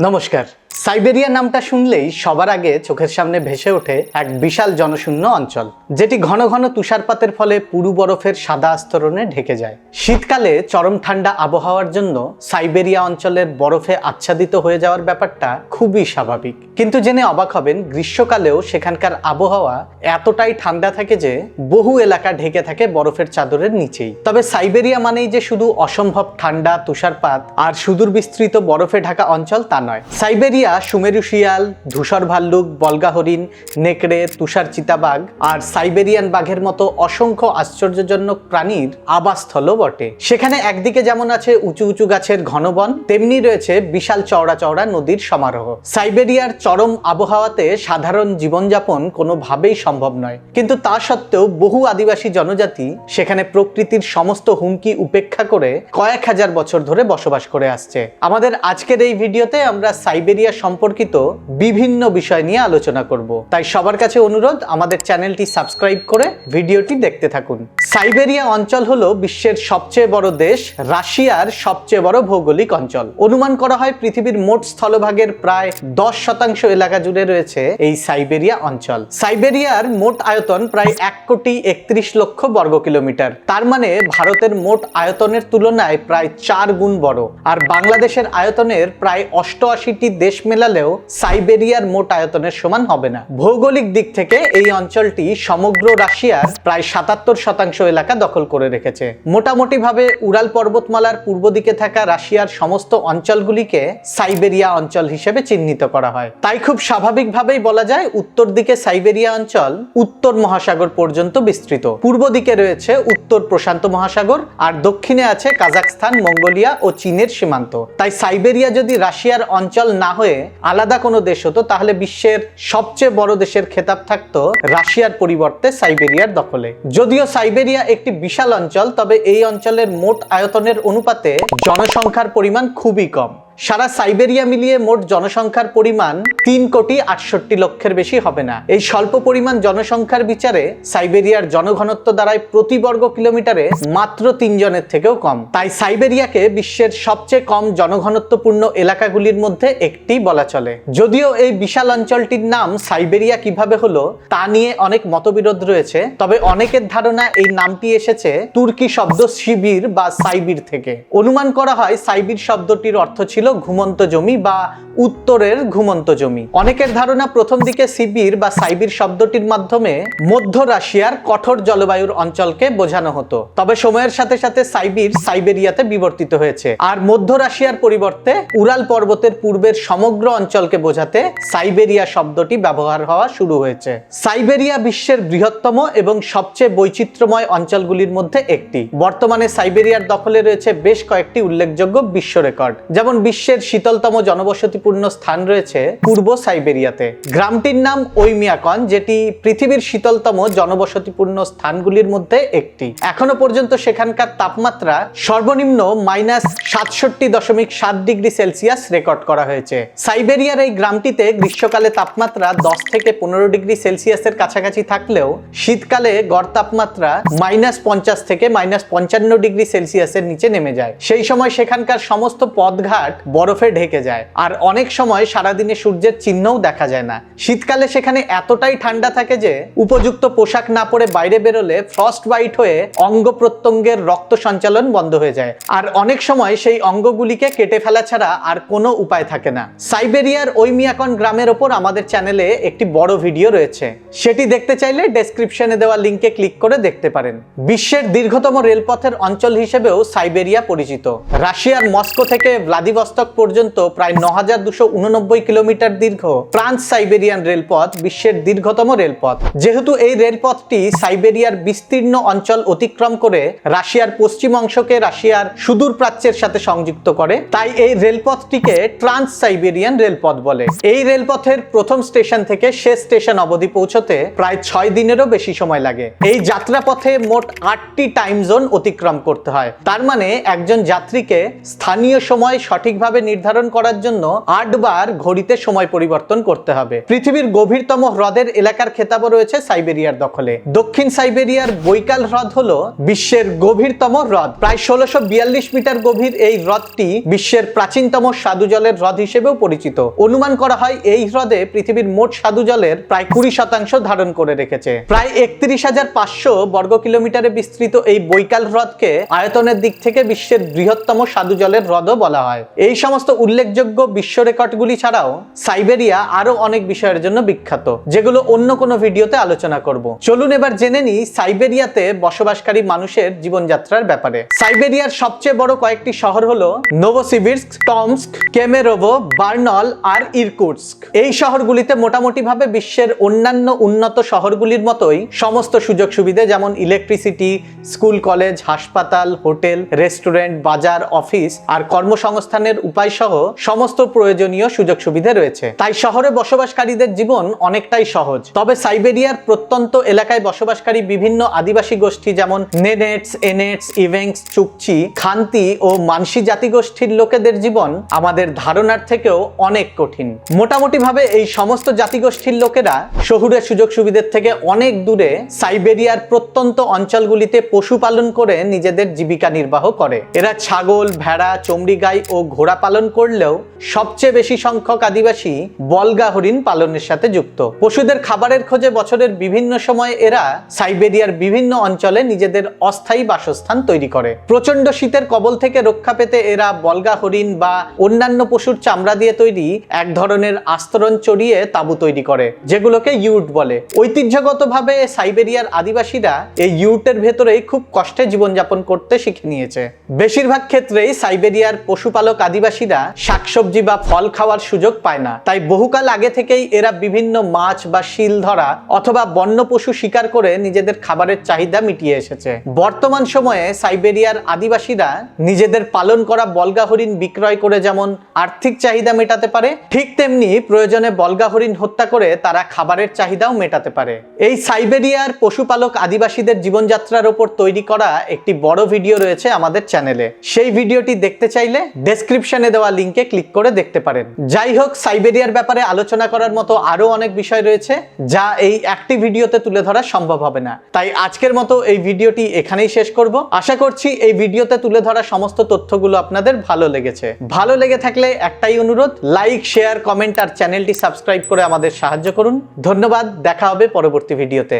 নমস্কার। সাইবেরিয়া নামটা শুনলেই সবার আগে চোখের সামনে ভেসে ওঠে এক বিশাল জনশূন্য অঞ্চল, যেটি ঘন ঘন তুষারপাতের ফলে পুরু বরফের সাদা আস্তরণে ঢেকে যায়। শীতকালে চরম ঠান্ডা আবহাওয়ার জন্য সাইবেরিয়া অঞ্চলের বরফে আচ্ছাদিত হয়ে যাওয়ার ব্যাপারটা খুবই স্বাভাবিক। কিন্তু জেনে অবাক হবেন, গ্রীষ্মকালেও সেখানকার আবহাওয়া এতটাই ঠান্ডা থাকে যে বহু এলাকা ঢেকে থাকে বরফের চাদরের নিচেই। তবে সাইবেরিয়া মানেই যে শুধু অসম্ভব ঠান্ডা, তুষারপাত আর সুদূর বিস্তৃত বরফে ঢাকা অঞ্চল তা নয়। সাইবেরিয়া সুমেরু শিয়াল, ধূসর ভাল্লুক, বলগা হরিণ, নেকড়ে, তুষার চিতাবাঘ আর সাইবেরিয়ান বাঘের মতো অসংখ্য আশ্চর্যজনক প্রাণীর আবাসস্থলও বটে। সেখানে একদিকে যেমন আছে উঁচু উঁচু গাছের ঘন বন তেমনি রয়েছে বিশাল চওড়া চওড়া নদীর সমারোহ। সাইবেরিয়ার চরম আবহাওয়াতে সাধারণ জীবনযাপন কোনোভাবেই সম্ভব নয়। কিন্তু তা সত্ত্বেও বহু আদিবাসী জনজাতি সেখানে প্রকৃতির সমস্ত হুমকি উপেক্ষা করে কয়েক হাজার বছর ধরে বসবাস করে আসছে। আমাদের আজকের এই ভিডিওতে আমরা সাইবেরিয়া সম্পর্কিত বিভিন্ন বিষয় নিয়ে আলোচনা করব। তাই সবার কাছে অনুরোধ, আমাদের চ্যানেলটি সাবস্ক্রাইব করে ভিডিওটি দেখতে থাকুন। সাইবেরিয়া অঞ্চল হলো বিশ্বের সবচেয়ে বড় দেশ, রাশিয়ার সবচেয়ে বড় ভৌগোলিক অঞ্চল। অনুমান করা হয় পৃথিবীর মোট স্থলভাগের প্রায় দশ শতাংশ এলাকা জুড়ে রয়েছে এই সাইবেরিয়া অঞ্চল। সাইবেরিয়ার মোট আয়তন প্রায় এক কোটি একত্রিশ লক্ষ বর্গ কিলোমিটার। তার মানে ভারতের মোট আয়তনের তুলনায় প্রায় চার গুণ বড়। আর বাংলাদেশের আয়তনের প্রায় অষ্টআশিটি দেশ মেলালেও সাইবেরিয়ার মোট আয়তনের সমান হবে না। ভৌগোলিক দিক থেকে এই অঞ্চলটি সমগ্র রাশিয়ার প্রায় সাতাত্তর শতাংশ এলাকা দখল করে রেখেছে। মোটামুটি ভাবে উড়াল পর্বতমালার পূর্ব দিকে থাকা রাশিয়ার সমস্ত অঞ্চলগুলিকে সাইবেরিয়া অঞ্চল হিসেবে চিহ্নিত করা হয়। তাই খুব স্বাভাবিকভাবেই বলা যায়, উত্তর দিকে সাইবেরিয়া অঞ্চল উত্তর মহাসাগর পর্যন্ত বিস্তৃত। পূর্ব দিকে রয়েছে উত্তর প্রশান্ত মহাসাগর, আর দক্ষিণে আছে কাজাকস্তান মঙ্গোলিয়া ও চীনের সীমান্ত। তাই সাইবেরিয়া যদি রাশিয়ার অঞ্চল না হয়ে আলাদা কোনো দেশ হতো, তাহলে বিশ্বের সবচেয়ে বড় দেশের খেতাব থাকতো রাশিয়ার পরিবর্তে সাইবেরিয়ার দখলে। যদিও সাইবেরিয়া একটি বিশাল অঞ্চল, তবে এই অঞ্চলের মোট আয়তনের অনুপাতে জনসংখ্যার পরিমাণ খুবই কম। সারা সাইবেরিয়া মিলিয়ে মোট জনসংখ্যার পরিমাণ তিন কোটি আটষট্টি লক্ষের বেশি হবে না। এই স্বল্প পরিমাণ জনসংখ্যার বিচারে সাইবেরিয়ার জনঘনত্ব দাঁড়ায় প্রতি বর্গ কিলোমিটারে মাত্র তিনজনের থেকেও কম। তাই সাইবেরিয়াকে বিশ্বের সবচেয়ে কম জনঘনত্বপূর্ণ এলাকাগুলির মধ্যে একটি বলা চলে। যদিও এই বিশাল অঞ্চলটির নাম সাইবেরিয়া কীভাবে হলো, তা নিয়ে অনেক মতবিরোধ রয়েছে, তবে অনেকের ধারণা এই নামটি এসেছে তুর্কি শব্দ শিবির বা সাইবির থেকে। অনুমান করা হয় সাইবির শব্দটির অর্থ ছিল ঘুমন্ত জমি বা উত্তরের ঘুমন্ত জমি। অনেকের ধারণা প্রথম দিকে সিবির বা সাইবির শব্দটির মাধ্যমে মধ্য রাশিয়ার কঠোর জলবায়ুর অঞ্চলকে বোঝানো হতো। তবে সময়ের সাথে সাথে সাইবির সাইবেরিয়াতে বিবর্তিত হয়েছে। আর মধ্য রাশিয়ার পরিবর্তে উরাল পর্বতের পূর্বের সমগ্র অঞ্চলকে বোঝাতে সাইবেরিয়া শব্দটি ব্যবহার হওয়া শুরু হয়েছে। সাইবেরিয়া বিশ্বের বৃহত্তম এবং সবচেয়ে বৈচিত্র্যময় অঞ্চলগুলির মধ্যে একটি। বর্তমানে সাইবেরিয়ার দখলে রয়েছে বেশ কয়েকটি উল্লেখযোগ্য বিশ্ব রেকর্ড। যেমন বিশ্বের শীতলতম জনবসতিপূর্ণ স্থান রয়েছে পূর্ব সাইবেরিয়াতে। গ্রামটির নাম ঐমিয়াকন, যেটি পৃথিবীর শীতলতম জনবসতিপূর্ণ স্থানগুলির মধ্যে একটি। এখনও পর্যন্ত সেখানকার তাপমাত্রা সর্বনিম্ন মাইনাস সাতষট্টি দশমিক সাত ডিগ্রি সেলসিয়াস রেকর্ড করা হয়েছে। সাইবেরিয়ার এই গ্রামটিতে গ্রীষ্মকালে তাপমাত্রা দশ থেকে পনেরো ডিগ্রি সেলসিয়াসের কাছাকাছি থাকলেও শীতকালে গড় তাপমাত্রা মাইনাস পঞ্চাশ থেকে মাইনাস পঞ্চান্ন ডিগ্রি সেলসিয়াসের নিচে নেমে যায়। সেই সময় সেখানকার সমস্ত পথঘাট বরফে ঢেকে যায়। আর অনেক সময় সারাদিনে সূর্যের চিহ্নও দেখা যায় না। শীতকালে সেখানে এতটাই ঠান্ডা থাকে যে উপযুক্ত পোশাক না পরে বাইরে বেরোলে ফ্রস্ট বাইট হয়ে অঙ্গ প্রত্যঙ্গের রক্ত সঞ্চালন বন্ধ হয়ে যায়। আর অনেক সময় সেই অঙ্গগুলিকে কেটে ফেলা ছাড়া আর কোনো উপায় থাকে না। সাইবেরিয়ার ঐমিয়াকন গ্রামের ওপর আমাদের চ্যানেলে একটি বড় ভিডিও রয়েছে। সেটি দেখতে চাইলে ডেসক্রিপশনে দেওয়া লিঙ্কে ক্লিক করে দেখতে পারেন। বিশ্বের দীর্ঘতম রেলপথের অঞ্চল হিসেবেও সাইবেরিয়া পরিচিত। রাশিয়ার মস্কো থেকে ভ্লাদিভস্তক পর্যন্ত প্রায় ন হাজার কিলোমিটার দীর্ঘ ট্রান্স সাইবেরিয়ান রেলপথ, বিশ্বের দীর্ঘতম রেলপথ। যেহেতু এই রেলপথটি সাইবেরিয়ার বিস্তীর্ণ অঞ্চল অতিক্রম করে রাশিয়ার পশ্চিম অংশকে রাশিয়ার সুদূর প্রাচ্যের সাথে সংযুক্ত করে, তাই এই রেলপথটিকে ট্রান্স সাইবেরিয়ান রেলপথ বলে। এই রেলপথের প্রথম স্টেশন থেকে শেষ স্টেশন অবধি পৌঁছতে প্রায় ছয় দিনেরও বেশি সময় লাগে। এই যাত্রাপথে মোট আটটি টাইম জোন অতিক্রম করতে হয়। তার মানে একজন যাত্রীকে স্থানীয় সময় সঠিকভাবে সঠিকভাবে নির্ধারণ করার জন্য আটবার ঘড়িতে সময় পরিবর্তন করতে হবে। পৃথিবীর গভীরতম হ্রদের এলাকার খেতাবও রয়েছে সাইবেরিয়ার দখলে। দক্ষিণ সাইবেরিয়ার বৈকাল হ্রদ হলো বিশ্বের গভীরতম হ্রদ। প্রায় ষোলোশো মিটার গভীর এই হ্রদটি বিশ্বের প্রাচীনতম স্বাদু জলের হ্রদ হিসেবেও পরিচিত। অনুমান করা হয় এই হ্রদে পৃথিবীর মোট স্বাদু জলের প্রায় কুড়ি শতাংশ ধারণ করে রেখেছে। প্রায় একত্রিশ হাজার পাঁচশো বর্গ কিলোমিটারে বিস্তৃত এই বৈকাল হ্রদকে আয়তনের দিক থেকে বিশ্বের বৃহত্তম সাধু জলের হ্রদও বলা হয়। এই সমস্ত উল্লেখযোগ্য বিশ্ব রেকর্ডগুলি ছাড়াও সাইবেরিয়া আরও অনেক বিষয়ের জন্য বিখ্যাত, যেগুলো অন্য কোনো ভিডিওতে আলোচনা করব। চলুন এবার জেনে নিই সাইবেরিয়াতে বসবাসকারী মানুষের জীবনযাত্রার ব্যাপারে। সাইবেরিয়ার সবচেয়ে বড় কয়েকটি শহর হলো নোভোসিবির্স্ক টমস্ক, কেমেরোভো, বার্নল আর ইরকুটস্ক। এই শহরগুলিতে মোটামুটি ভাবে বিশ্বের অন্যান্য উন্নত শহরগুলির মতোই সমস্ত সুযোগ সুবিধা যেমন ইলেকট্রিসিটি, স্কুল কলেজ, হাসপাতাল, হোটেল, রেস্টুরেন্ট, বাজার, অফিস আর কর্মসংস্থানের উপায় সহ সমস্ত প্রয়োজনীয় সুযোগ সুবিধা রয়েছে। তাই শহরে বসবাসকারীদের জীবন অনেকটাই সহজ। তবে সাইবেরিয়ার প্রত্যন্ত এলাকায় বসবাসকারী বিভিন্ন আদিবাসী গোষ্ঠী যেমন নেনেটস, এনেটস ইভেংস চুকচি, খান্তি ও মানসি জাতিগোষ্ঠীর লোকেদের জীবন আমাদের ধারণার থেকেও অনেক কঠিন। মোটামুটি ভাবে এই সমস্ত জাতিগোষ্ঠীর লোকেরা শহুরের সুযোগ সুবিধার থেকে অনেক দূরে সাইবেরিয়ার প্রত্যন্ত অঞ্চলগুলিতে পশুপালন করে নিজেদের জীবিকা নির্বাহ করে। এরা ছাগল, ভেড়া চমড়ি গাই ও ঘোড়া পালন করলেও সবচেয়ে বেশি সংখ্যক আদিবাসী বলগা হরিণ পালনের সাথে যুক্ত। পশুদের খাবারের খোঁজে বছরের বিভিন্ন সময়ে এরা সাইবেরিয়ার বিভিন্ন অঞ্চলে নিজেদের অস্থায়ী বাসস্থান তৈরি করে। প্রচণ্ড শীতের কবল থেকে রক্ষা পেতে এরা বলগা হরিণ বা অন্যান্য পশুর চামড়া দিয়ে তৈরি এক ধরনের আস্তরণ চড়িয়ে তাঁবু তৈরি করে, যেগুলোকে ইউট বলে। ঐতিহ্যগতভাবে সাইবেরিয়ার আদিবাসীরা এই ইউটের ভেতরেই খুব কষ্টে জীবনযাপন করতে শিখে নিয়েছে। বেশিরভাগ ক্ষেত্রেই সাইবেরিয়ার পশুপালক আদিবাসীরা শাকসবজি বা ফল খাওয়ার সুযোগ পায় না। তাই বহুকাল আগে থেকেই এরা বিভিন্ন মাছ বা শিল ধরা অথবা বন্য পশু শিকার করে নিজেদের খাবারের চাহিদা মিটিয়ে এসেছে। বর্তমান সময়ে সাইবেরিয়ার আদিবাসীরা নিজেদের পালন করা বলগা হরিণ বিক্রয় করে যেমন আর্থিক চাহিদা মেটাতে পারে, ঠিক তেমনি প্রয়োজনে বলগা হরিণ হত্যা করে তারা খাবারের চাহিদাও মেটাতে পারে। এই সাইবেরিয়ার পশুপালক আদিবাসীদের জীবনযাত্রার ওপর তৈরি করা একটি বড় ভিডিও রয়েছে আমাদের চ্যানেলে। সেই ভিডিওটি দেখতে চাইলে ডেসক্রিপশনে দেওয়া লিঙ্কে ক্লিক করে দেখতে পারেন। যাই হোক সাইবেরিয়ার ব্যাপারে আলোচনা করার মতো আরও অনেক বিষয় রয়েছে যা এই একটি ভিডিওতে তুলে ধরা সম্ভব হবে না। তাই আজকের মতো এই ভিডিওটি এখানেই শেষ করব। আশা করছি এই ভিডিওতে তুলে ধরা সমস্ত তথ্যগুলো আপনাদের ভালো লেগেছে। ভালো লেগে থাকলে একটাই অনুরোধ লাইক শেয়ার কমেন্ট আর চ্যানেলটি সাবস্ক্রাইব করে আমাদের সাহায্য করুন। ধন্যবাদ, দেখা হবে পরবর্তী ভিডিওতে।